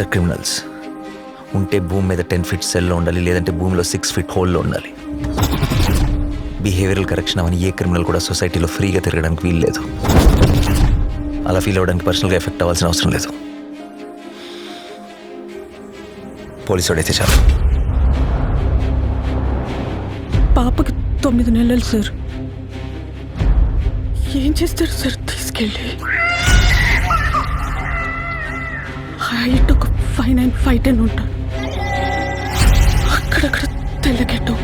Are criminals ఉంటే భూమి మీద టెన్ ఫీట్ సెల్లో ఉండాలి లేదంటే భూమిలో సిక్స్ ఫీట్ హోల్లో ఉండాలి. బిహేవియరల్ కరెక్షన్ అవని ఏ క్రిమినల్ కూడా సొసైటీలో ఫ్రీగా తిరగడానికి వీలు లేదు అలా ఫీల్ అవ్వడానికి పర్సనల్గా ఎఫెక్ట్ అవ్వాల్సిన అవసరం లేదు. పోలీసు వాడైతే చాలు. పాపకి తొమ్మిది నెలలు సార్. ఏం చేస్తారు సార్? తీసుకెళ్ళి. ఫైవ్ నైన్ ఫైవ్ టెన్ ఉంటాను అక్కడక్కడ తెల్లగెట్టు.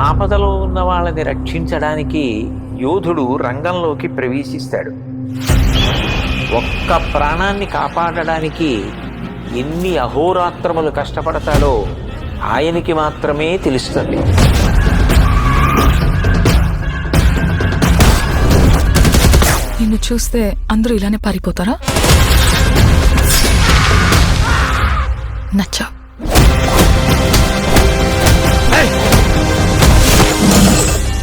ఆపదలో ఉన్న వాళ్ళని రక్షించడానికి యోధుడు రంగంలోకి ప్రవేశిస్తాడు. ఒక్క ప్రాణాన్ని కాపాడడానికి ఎన్ని అహోరాత్రములు కష్టపడతాడో ఆయనకి మాత్రమే తెలుస్తుంది. నిన్ను చూస్తే అందరూ ఇలానే పారిపోతారా? నచ్చా.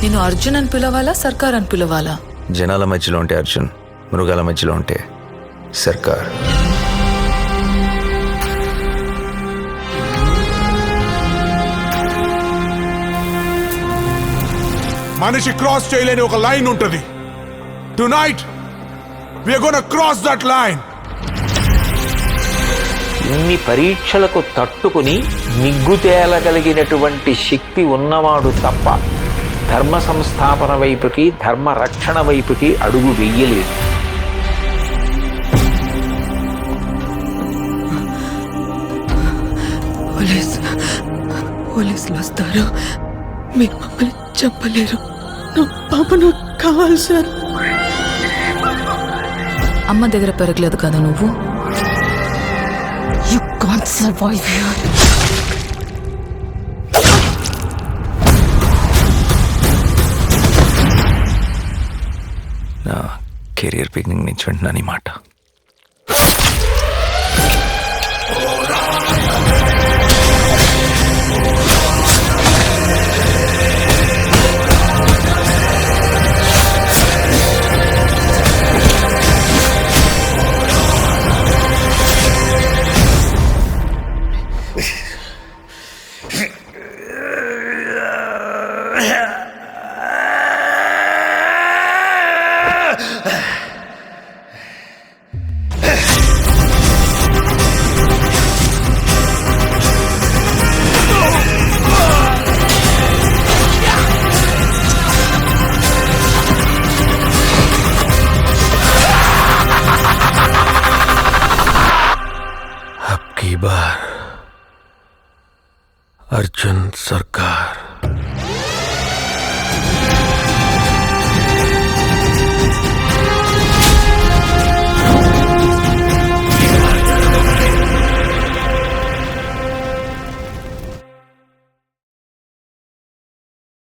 నేను అర్జున్ అని పిలవాలా సర్కార్ అని పిలవాలా? జనాల మధ్యలో ఉంటే అర్జున్ మృగాల మధ్యలో ఉంటే సర్కార్. మనిషి క్రాస్ చేయలేని ఒక లైన్ ఉంటుంది. Tonight we're gonna cross that line ఇన్ని పరీక్షలకు తట్టుకుని నిగ్గు తేలగలిగినటువంటి శక్తి ఉన్నవాడు తప్ప ధర్మ సంస్థాపన వైపుకి ధర్మ రక్షణ వైపుకి అడుగు వెయ్యలేదు పోలీస్ పోలీసులు వస్తారు. మీరు మమ్మల్ని చెప్పలేరు నా పాప నాకు కావాలి సార్. అమ్మ దగ్గర పెరగలేదు కదా నువ్వు? యు కాంట్ సర్వైవ్ నా కెరియర్ బిగినింగ్ నుంచి వింటున్నాను ఈ మాట. बार अर्जुन सरकार